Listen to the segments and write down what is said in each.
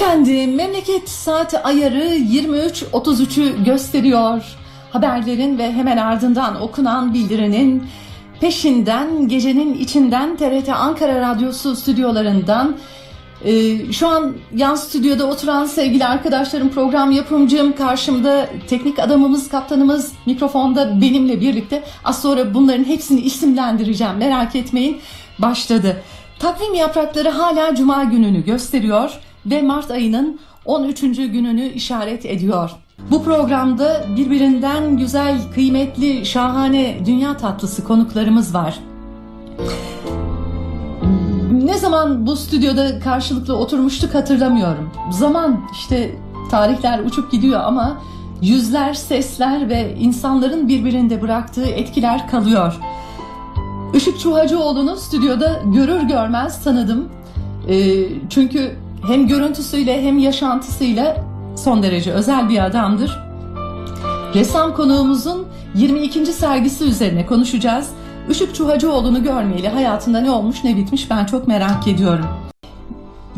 Efendim memleket saat ayarı 23.33'ü gösteriyor. Haberlerin ve hemen ardından okunan bildirinin peşinden gecenin içinden TRT Ankara Radyosu stüdyolarından ee, şu an yan stüdyoda oturan sevgili arkadaşlarım, program yapımcım, karşımda teknik adamımız, kaptanımız mikrofonda benimle birlikte. Az sonra bunların hepsini isimlendireceğim merak etmeyin. Başladı. Takvim yaprakları hala Cuma gününü gösteriyor ve Mart ayının 13. gününü işaret ediyor. Bu programda birbirinden güzel, kıymetli, şahane dünya tatlısı konuklarımız var. Ne zaman bu stüdyoda karşılıklı oturmuştuk hatırlamıyorum. Zaman işte tarihler uçup gidiyor ama yüzler, sesler ve insanların birbirinde bıraktığı etkiler kalıyor. Işık Çuhacıoğlu'nu stüdyoda görür görmez tanıdım. Ee, çünkü hem görüntüsüyle hem yaşantısıyla son derece özel bir adamdır. Ressam konuğumuzun 22. sergisi üzerine konuşacağız. Işık Çuhacıoğlu'nu görmeyeli hayatında ne olmuş ne bitmiş ben çok merak ediyorum.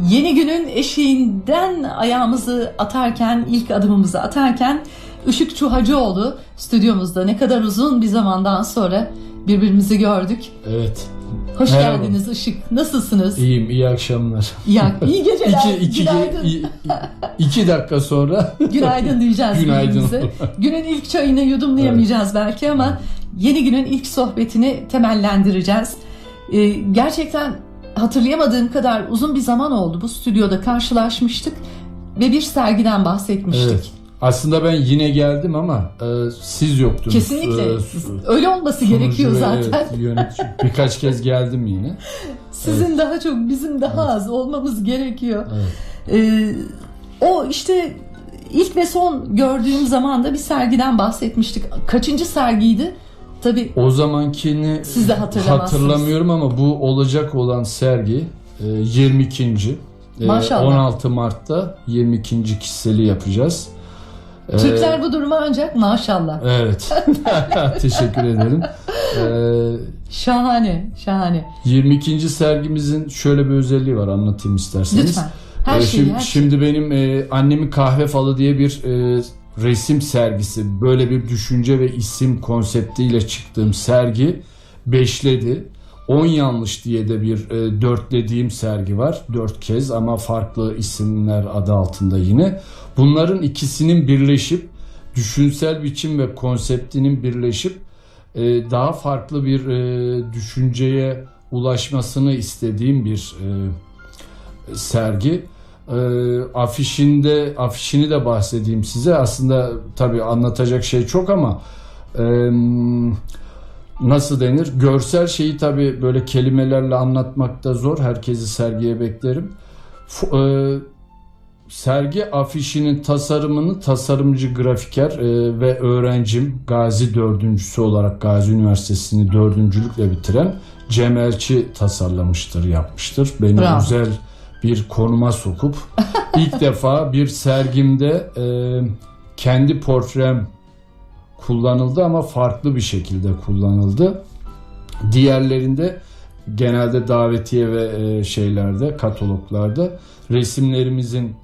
Yeni günün eşiğinden ayağımızı atarken, ilk adımımızı atarken Işık Çuhacıoğlu stüdyomuzda ne kadar uzun bir zamandan sonra birbirimizi gördük. Evet. Hoş Merhaba. geldiniz Işık. Nasılsınız? İyiyim, iyi akşamlar. İyi, iyi geceler. İki, iki, Günaydın. i- iki dakika sonra Günaydın diyeceğiz Günaydın. birbirimize. Günün ilk çayını yudumlayamayacağız belki ama yeni günün ilk sohbetini temellendireceğiz. Ee, gerçekten hatırlayamadığım kadar uzun bir zaman oldu. Bu stüdyoda karşılaşmıştık ve bir sergiden bahsetmiştik. evet. Aslında ben yine geldim ama e, siz yoktunuz. Kesinlikle. E, Öyle olması gerekiyor zaten. evet, yönetici. Birkaç kez geldim yine. Sizin daha çok bizim daha az olmamız gerekiyor. Evet. Ee, o işte ilk ve son gördüğüm zaman da bir sergiden bahsetmiştik. Kaçıncı sergiydi? Tabii O zamankini Siz de hatırlamıyorum ama bu olacak olan sergi e, 22. E, Maşallah. 16 Mart'ta 22. kişiseli yapacağız. E, Türkler bu duruma ancak maşallah. Evet. Teşekkür ederim. Ee, Şahane, şahane. 22. sergimizin şöyle bir özelliği var anlatayım isterseniz. Lütfen. Her Ee, şeyi, şimdi, her şimdi benim e, annemin kahve falı diye bir e, resim sergisi, böyle bir düşünce ve isim konseptiyle çıktığım sergi beşledi. 10 yanlış diye de bir e, dörtlediğim sergi var. Dört kez ama farklı isimler adı altında yine. Bunların ikisinin birleşip düşünsel biçim ve konseptinin birleşip e, daha farklı bir e, düşünceye ulaşmasını istediğim bir e, sergi. E, afişinde afişini de bahsedeyim size. Aslında tabii anlatacak şey çok ama e, nasıl denir? Görsel şeyi tabii böyle kelimelerle anlatmakta zor. Herkesi sergiye beklerim. F- e, sergi afişinin tasarımını tasarımcı grafiker e, ve öğrencim Gazi dördüncüsü olarak Gazi Üniversitesi'ni dördüncülükle bitiren Cem Elçi tasarlamıştır, yapmıştır. Beni Bravo. özel bir konuma sokup ilk defa bir sergimde e, kendi portrem kullanıldı ama farklı bir şekilde kullanıldı. Diğerlerinde genelde davetiye ve e, şeylerde, kataloglarda resimlerimizin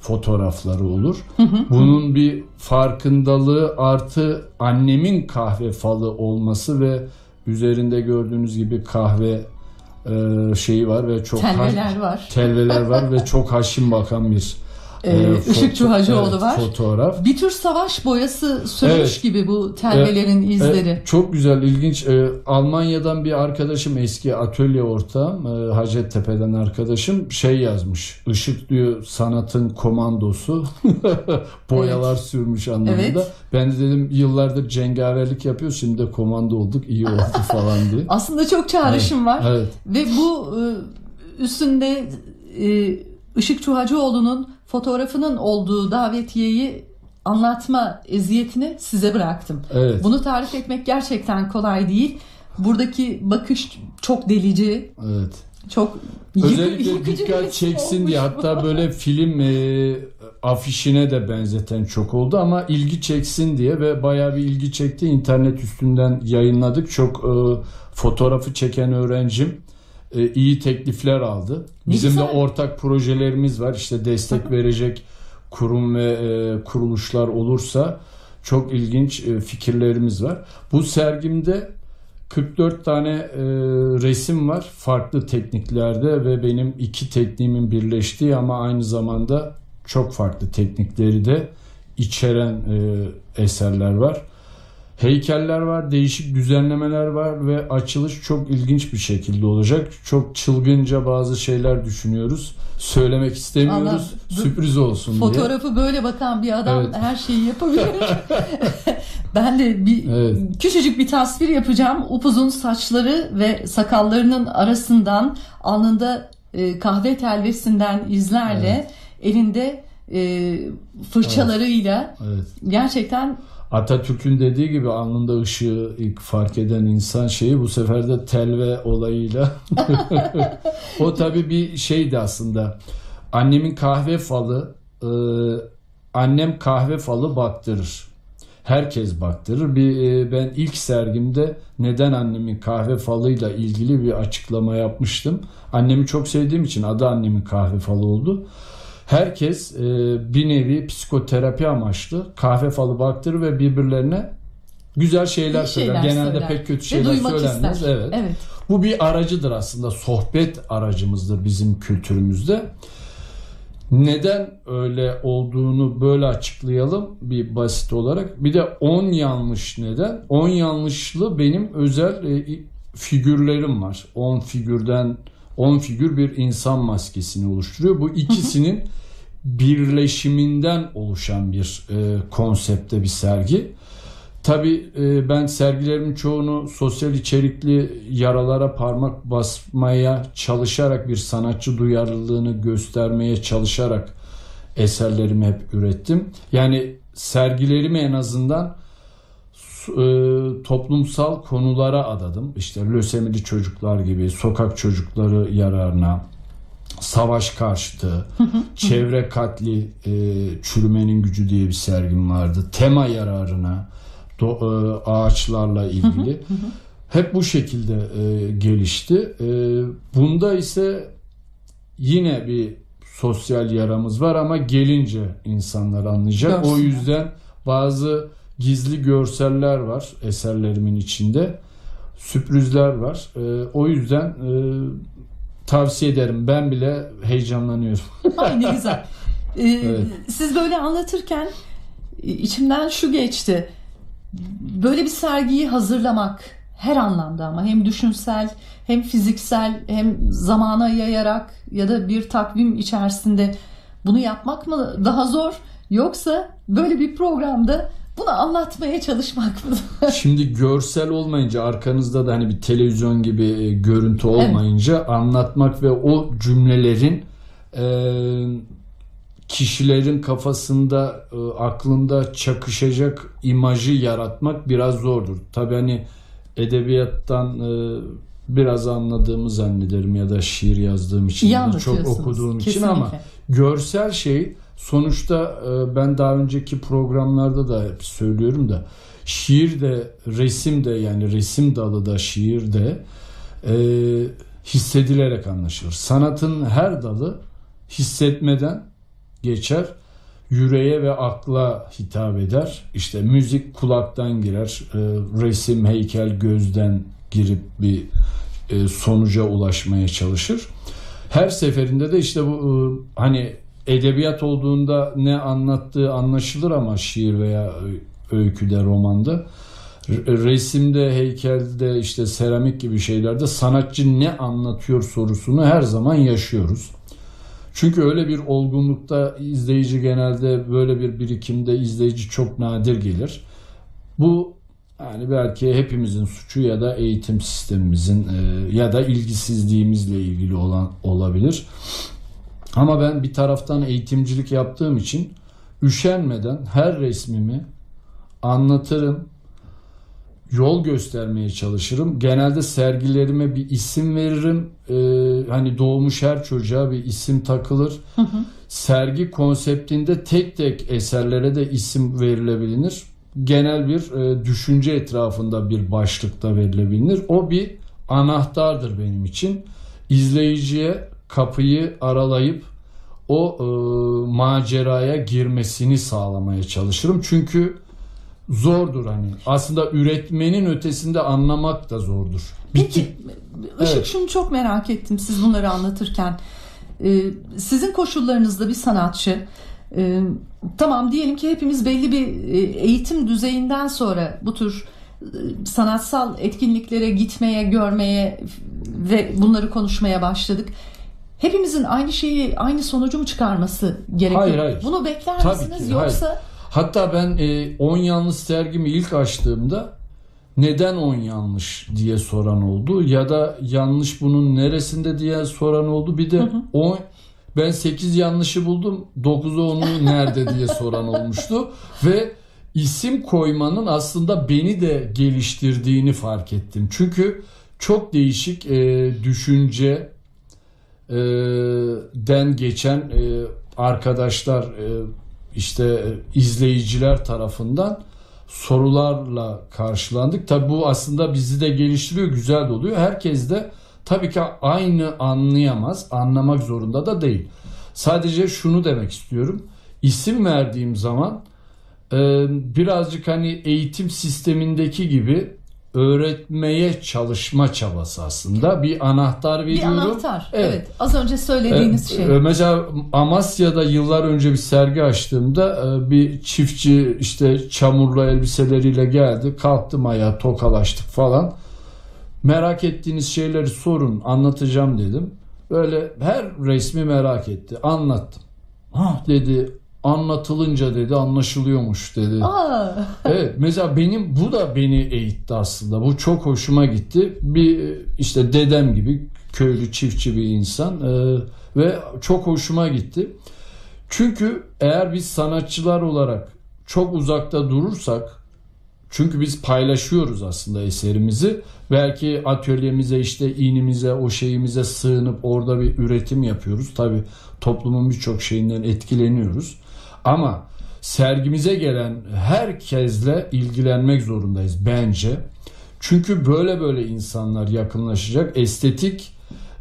fotoğrafları olur. Bunun bir farkındalığı artı annemin kahve falı olması ve üzerinde gördüğünüz gibi kahve e, şeyi var ve çok Telveler var. telveler var ve çok haşin bakan bir e, Işık foto- Çuhacıoğlu evet, var. Fotoğraf. Bir tür savaş boyası sürmüş Evet. gibi bu telvelerin izleri. E, çok güzel, ilginç. E, Almanya'dan bir arkadaşım, eski atölye ortağım, e, Hacettepe'den arkadaşım şey yazmış. Işık diyor sanatın komandosu. Boyalar sürmüş anlamında. Evet. Ben de dedim yıllardır cengaverlik yapıyor, şimdi de komando olduk, iyi oldu falan diye. Aslında çok çağrışım var. Evet. Ve bu e, üstünde e, Işık Çuhacıoğlu'nun fotoğrafının olduğu davetiyeyi anlatma eziyetini size bıraktım. Evet. Bunu tarif etmek gerçekten kolay değil. Buradaki bakış çok delici, Evet. çok Özellikle bir dikkat çeksin diye hatta böyle film e, afişine de benzeten çok oldu ama ilgi çeksin diye ve bayağı bir ilgi çekti. İnternet üstünden yayınladık. Çok e, fotoğrafı çeken öğrencim e, iyi teklifler aldı. Bizim de ortak projelerimiz var. İşte destek verecek kurum ve e, kuruluşlar olursa çok ilginç e, fikirlerimiz var. Bu sergimde 44 tane e, resim var farklı tekniklerde ve benim iki tekniğimin birleştiği ama aynı zamanda çok farklı teknikleri de içeren e, eserler var. Heykeller var, değişik düzenlemeler var ve açılış çok ilginç bir şekilde olacak. Çok çılgınca bazı şeyler düşünüyoruz. Söylemek istemiyoruz. Allah, sürpriz olsun diye. Fotoğrafı böyle bakan bir adam Evet. her şeyi yapabilir. ben de bir Evet. küçücük bir tasvir yapacağım. Upuzun saçları ve sakallarının arasından alnında e, kahve telvesinden izlerle elinde e, fırçalarıyla Evet. gerçekten Atatürk'ün dediği gibi alnında ışığı ilk fark eden insan şeyi bu sefer de telve olayıyla o tabii bir şeydi aslında. Annemin kahve falı e, annem kahve falı baktırır. Herkes baktırır. Bir e, ben ilk sergimde neden annemin kahve falıyla ilgili bir açıklama yapmıştım. Annemi çok sevdiğim için adı annemin kahve falı oldu. Herkes e, bir nevi psikoterapi amaçlı kahve falı baktırır ve birbirlerine güzel şeyler, iyi söyler. şeyler Genelde söyler. pek kötü şeyler söylenmez. ister. Evet. evet. Bu bir aracıdır aslında. Sohbet aracımızdır bizim kültürümüzde. Neden öyle olduğunu böyle açıklayalım bir basit olarak. Bir de 10 yanlış neden? 10 yanlışlı benim özel e, figürlerim var. 10 figürden 10 figür bir insan maskesini oluşturuyor. Bu ikisinin birleşiminden oluşan bir e, konsepte bir sergi. Tabii e, ben sergilerimin çoğunu sosyal içerikli yaralara parmak basmaya çalışarak bir sanatçı duyarlılığını göstermeye çalışarak eserlerimi hep ürettim. Yani sergilerimi en azından e, toplumsal konulara adadım. İşte lösemili çocuklar gibi, sokak çocukları yararına, savaş karşıtı, çevre katli, e, çürümenin gücü diye bir sergim vardı. Tema yararına, do, e, ağaçlarla ilgili. Hep bu şekilde e, gelişti. E, bunda ise yine bir sosyal yaramız var ama gelince insanlar anlayacak. O Görsünler. yüzden bazı gizli görseller var eserlerimin içinde. Sürprizler var. E, o yüzden e, tavsiye ederim. Ben bile heyecanlanıyorum. Ay ne güzel. Ee, Evet. Siz böyle anlatırken e, içimden şu geçti. Böyle bir sergiyi hazırlamak her anlamda ama hem düşünsel hem fiziksel hem zamana yayarak ya da bir takvim içerisinde bunu yapmak mı daha zor yoksa böyle bir programda bunu anlatmaya çalışmak mı? Şimdi görsel olmayınca arkanızda da hani bir televizyon gibi e, görüntü olmayınca anlatmak ve o cümlelerin e, kişilerin kafasında e, aklında çakışacak imajı yaratmak biraz zordur. Tabii hani edebiyattan e, biraz anladığımı zannederim ya da şiir yazdığım için ya çok okuduğum için Kesinlikle. ama görsel şey sonuçta e, ben daha önceki programlarda da hep söylüyorum da şiir de resim de yani resim dalı da şiir de e, hissedilerek anlaşılır. Sanatın her dalı hissetmeden geçer. Yüreğe ve akla hitap eder. İşte müzik kulaktan girer. e, resim, heykel gözden girip bir e, sonuca ulaşmaya çalışır. Her seferinde de işte bu e, hani edebiyat olduğunda ne anlattığı anlaşılır ama şiir veya öyküde, romanda Re- resimde, heykelde, işte seramik gibi şeylerde sanatçı ne anlatıyor sorusunu her zaman yaşıyoruz. Çünkü öyle bir olgunlukta izleyici genelde böyle bir birikimde izleyici çok nadir gelir. Bu yani belki hepimizin suçu ya da eğitim sistemimizin e, ya da ilgisizliğimizle ilgili olan olabilir. Ama ben bir taraftan eğitimcilik yaptığım için üşenmeden her resmimi anlatırım, yol göstermeye çalışırım. Genelde sergilerime bir isim veririm. Ee, hani doğmuş her çocuğa bir isim takılır. Sergi konseptinde tek tek eserlere de isim verilebilir. Genel bir e, düşünce etrafında bir başlıkta verilebilir. O bir anahtardır benim için. izleyiciye kapıyı aralayıp o e, maceraya girmesini sağlamaya çalışırım. Çünkü zordur hani. Aslında üretmenin ötesinde anlamak da zordur. Peki Işık Evet. şunu çok merak ettim siz bunları anlatırken. Ee, sizin koşullarınızda bir sanatçı e, tamam diyelim ki hepimiz belli bir e, eğitim düzeyinden sonra bu tür e, sanatsal etkinliklere gitmeye, görmeye ve bunları konuşmaya başladık. Hepimizin aynı şeyi, aynı sonucu mu çıkarması gerekiyor? Hayır, hayır. Bunu bekler Tabii misiniz ki, yoksa Hatta ben e, 10 yanlış sergimi ilk açtığımda neden 10 yanlış diye soran oldu ya da yanlış bunun neresinde diye soran oldu. Bir de 10 ben 8 yanlışı buldum 9'u onu nerede diye soran olmuştu ve isim koymanın aslında beni de geliştirdiğini fark ettim. Çünkü çok değişik e, düşünce e, den geçen e, arkadaşlar e, işte e, izleyiciler tarafından sorularla karşılandık. Tabi bu aslında bizi de geliştiriyor, güzel de oluyor. Herkes de tabii ki aynı anlayamaz, anlamak zorunda da değil. Sadece şunu demek istiyorum. İsim verdiğim zaman e, birazcık hani eğitim sistemindeki gibi öğretmeye çalışma çabası aslında. Bir anahtar bir veriyorum. anahtar? Evet. Evet. Az önce söylediğiniz Ee, şey. e, Mesela Amasya'da yıllar önce bir sergi açtığımda e, bir çiftçi işte çamurlu elbiseleriyle geldi. Kalktım ayağa tokalaştık falan. Merak ettiğiniz şeyleri sorun anlatacağım dedim. Böyle her resmi merak etti. Anlattım. Ah dedi anlatılınca dedi anlaşılıyormuş dedi. Aa, Evet mesela benim bu da beni eğitti aslında. Bu çok hoşuma gitti. Bir işte dedem gibi köylü çiftçi bir insan e, ve çok hoşuma gitti. Çünkü eğer biz sanatçılar olarak çok uzakta durursak çünkü biz paylaşıyoruz aslında eserimizi. Belki atölyemize işte iğnimize o şeyimize sığınıp orada bir üretim yapıyoruz. Tabi toplumun birçok şeyinden etkileniyoruz. Ama sergimize gelen herkesle ilgilenmek zorundayız bence. Çünkü böyle böyle insanlar yakınlaşacak. Estetik,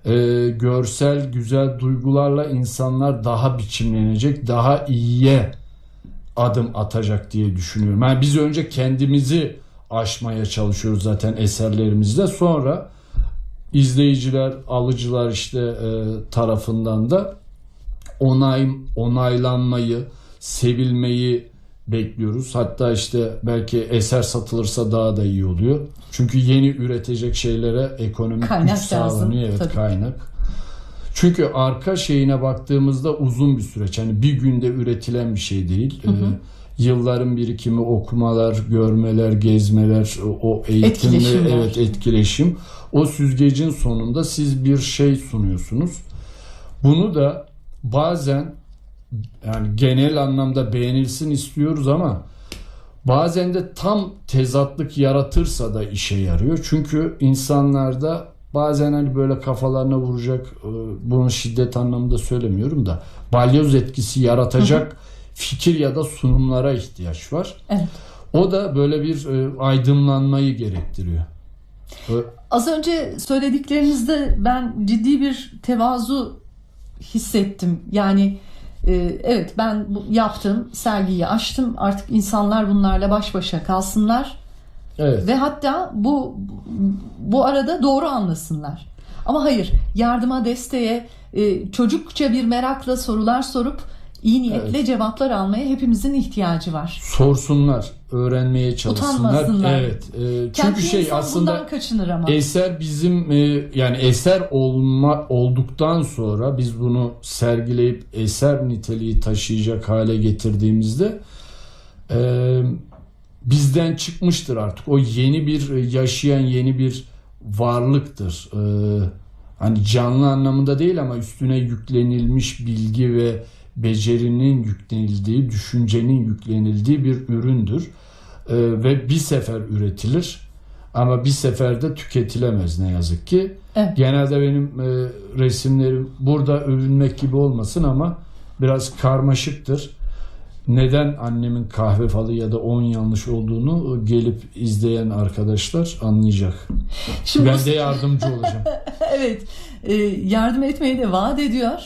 e, görsel, güzel duygularla insanlar daha biçimlenecek, daha iyiye adım atacak diye düşünüyorum. Yani biz önce kendimizi aşmaya çalışıyoruz zaten eserlerimizde. Sonra izleyiciler, alıcılar işte e, tarafından da onay onaylanmayı, sevilmeyi bekliyoruz. Hatta işte belki eser satılırsa daha da iyi oluyor. Çünkü yeni üretecek şeylere ekonomik Kaynak güç sağlanıyor. Evet tabii. kaynak. Çünkü arka şeyine baktığımızda uzun bir süreç. Hani bir günde üretilen bir şey değil. Ee, yılların birikimi, okumalar, görmeler, gezmeler, o Etkileşimler. evet etkileşim. O süzgecin sonunda siz bir şey sunuyorsunuz. Bunu da bazen yani genel anlamda beğenilsin istiyoruz ama bazen de tam tezatlık yaratırsa da işe yarıyor. Çünkü insanlarda bazen hani böyle kafalarına vuracak e, bunu şiddet anlamında söylemiyorum da balyoz etkisi yaratacak fikir ya da sunumlara ihtiyaç var. evet. O da böyle bir e, aydınlanmayı gerektiriyor. Ö- Az önce söylediklerinizde ben ciddi bir tevazu hissettim. Yani e, evet ben bu, yaptım, sergiyi açtım. Artık insanlar bunlarla baş başa kalsınlar Evet. ve hatta bu bu arada doğru anlasınlar. Ama hayır, yardıma, desteğe, e, çocukça bir merakla sorular sorup iyi niyetle cevaplar almaya hepimizin ihtiyacı var. Sorsunlar, öğrenmeye çalışsınlar. Utanmasınlar. Evet. e, çünkü Kendi şey aslında kaçınır ama. Eser bizim e, yani eser olma olduktan sonra biz bunu sergileyip eser niteliği taşıyacak hale getirdiğimizde e, bizden çıkmıştır artık. O yeni bir e, yaşayan yeni bir varlıktır. E, hani canlı anlamında değil ama üstüne yüklenilmiş bilgi ve becerinin yüklenildiği, düşüncenin yüklenildiği bir üründür. E, ve bir sefer üretilir. Ama bir seferde tüketilemez ne yazık ki. Evet. Genelde benim e, resimlerim burada övünmek gibi olmasın ama biraz karmaşıktır. neden annemin kahve falı ya da 10 yanlış olduğunu gelip izleyen arkadaşlar anlayacak. Şimdi Ben de yardımcı olacağım. evet e, yardım etmeyi de vaat ediyor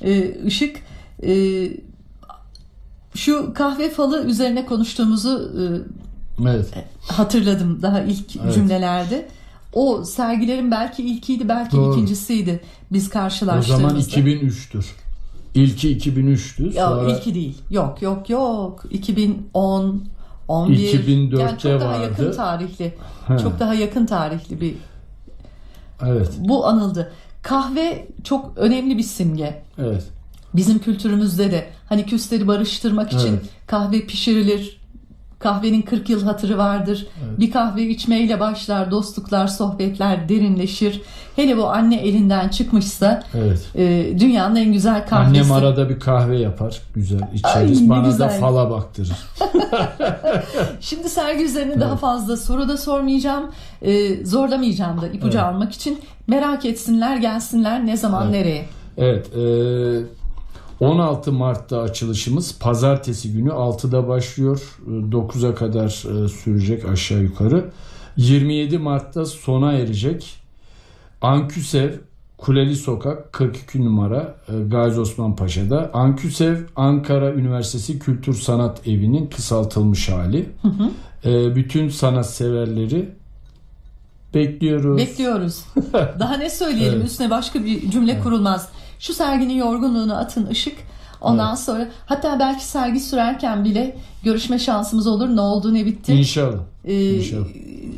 e, Işık. E, şu kahve falı üzerine konuştuğumuzu e, Evet. hatırladım daha ilk Evet. cümlelerde. O sergilerin belki ilkiydi belki Doğru. ikincisiydi biz O karşılaştığımızda. zaman 2003'tür. İlki 2003'tü. Ya Sonra ilki değil. Yok yok yok. 2010 11 2004'te yani çok daha vardı. yakın tarihli. He, Çok daha yakın tarihli bir Evet. bu anıldı. Kahve çok önemli bir simge. Evet. Bizim kültürümüzde de hani küsleri barıştırmak için Evet. kahve pişirilir. Kahvenin 40 yıl hatırı vardır. Evet. Bir kahve içmeyle başlar, dostluklar, sohbetler derinleşir. Hele bu anne elinden çıkmışsa Evet. e, dünyanın en güzel kahvesi. Annem arada bir kahve yapar. Güzel Ay, içeriz. ne Bana da güzel. fala baktırır. Şimdi sergi üzerine daha Evet. fazla soru da sormayacağım. e, zorlamayacağım da ipucu Evet. almak için. Merak etsinler, gelsinler ne zaman, Evet. nereye. Evet. e, 16 Mart'ta açılışımız. Pazartesi günü 6'da başlıyor. E, 9'a kadar e, sürecek aşağı yukarı. 27 Mart'ta sona erecek. Anküsev Kuleli Sokak 42 numara e, Gazi Osman Paşa'da. Anküsev Ankara Üniversitesi Kültür Sanat Evi'nin kısaltılmış hali. E, bütün sanat severleri bekliyoruz. Bekliyoruz. Daha ne söyleyelim Evet. üstüne başka bir cümle kurulmaz. Şu serginin yorgunluğunu atın ışık. Ondan sonra hatta belki sergi sürerken bile görüşme şansımız olur. Ne oldu ne bitti. İnşallah. Ee, İnşallah.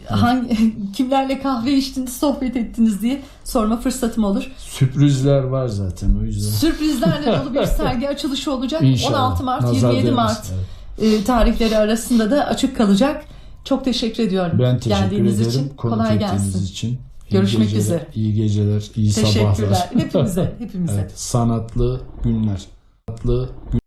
hangi kimlerle kahve içtiniz, sohbet ettiniz diye sorma fırsatım olur. Sürprizler var zaten o yüzden. Sürprizlerle dolu bir sergi açılışı olacak. İnşallah. 16 Mart, Nazar 27 değmesin. Mart Evet. e, tarihleri arasında da açık kalacak. Çok teşekkür ediyorum. Ben teşekkür Geldiğiniz ederim. için konuk kolay gelsin. için. Görüşmek geceler, üzere. İyi geceler, iyi Teşekkürler. sabahlar. Hepimize, hepimize. Evet, sanatlı günler. Sanatlı